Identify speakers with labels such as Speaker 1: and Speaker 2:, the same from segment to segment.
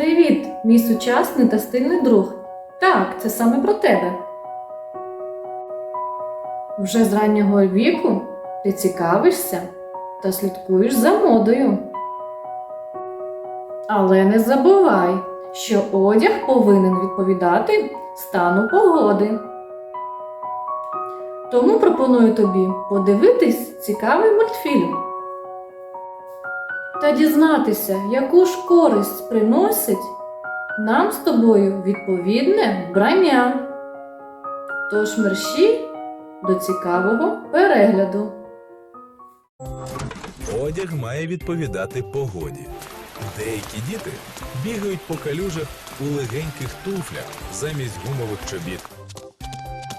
Speaker 1: Привіт, мій сучасний та стильний друг. Так, це саме про тебе. Вже з раннього віку ти цікавишся та слідкуєш за модою. Але не забувай, що одяг повинен відповідати стану погоди. Тому пропоную тобі подивитись цікавий мультфільм та дізнатися, яку ж користь приносить нам з тобою відповідне вбрання. Тож мерщі до цікавого перегляду.
Speaker 2: Одяг має відповідати погоді. Деякі діти бігають по калюжах у легеньких туфлях замість гумових чобіт.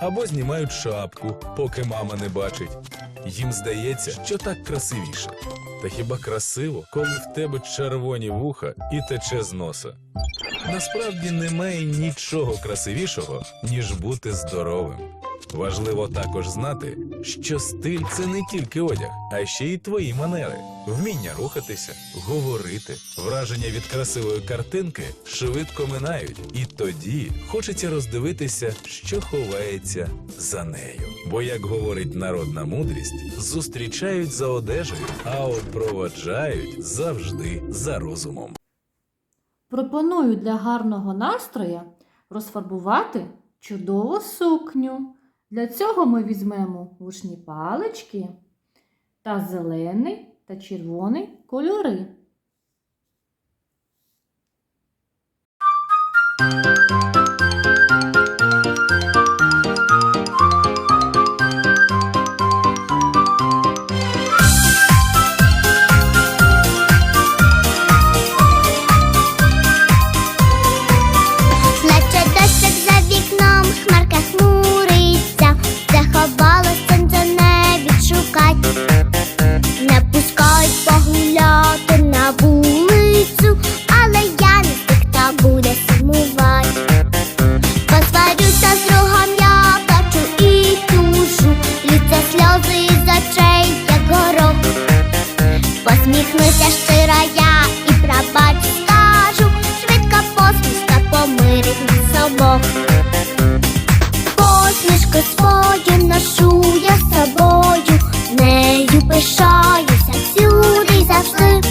Speaker 2: Або знімають шапку, поки мама не бачить. Їм здається, що так красивіше. Та хіба красиво, коли в тебе червоні вуха і тече з носа? Насправді немає нічого красивішого, ніж бути здоровим. Важливо також знати, що стиль це не тільки одяг, а ще й твої манери, вміння рухатися, говорити. Враження від красивої картинки швидко минають, і тоді хочеться роздивитися, що ховається за нею. Бо, як говорить народна мудрість, зустрічають за одежею, а от проводжають завжди за розумом.
Speaker 1: Пропоную для гарного настрою розфарбувати чудову сукню. Для цього ми візьмемо вушні палички та зелений та червоний кольори.
Speaker 3: Свою ношу я з собою, нею пишаюся всюди й завжди.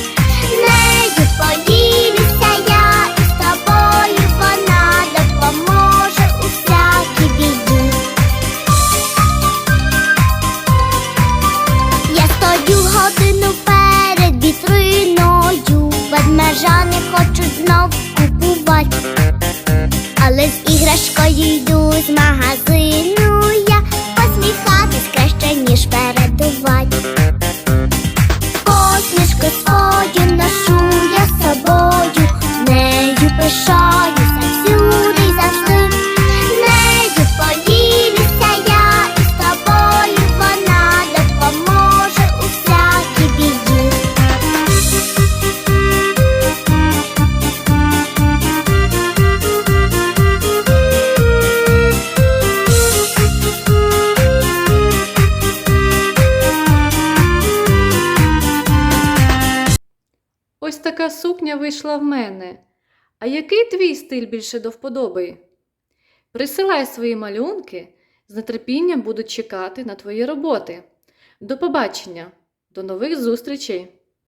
Speaker 3: Нею поділюся я тобою вона допоможе у всякій біді. Я стою годину перед вітриною, ведмежа не хочуть знов купувати, але з іграшкою йду з магазину
Speaker 1: Ось така сукня вийшла в мене. А який твій стиль більше до вподоби? Присилай свої малюнки, з нетерпінням буду чекати на твої роботи. До побачення, до нових зустрічей!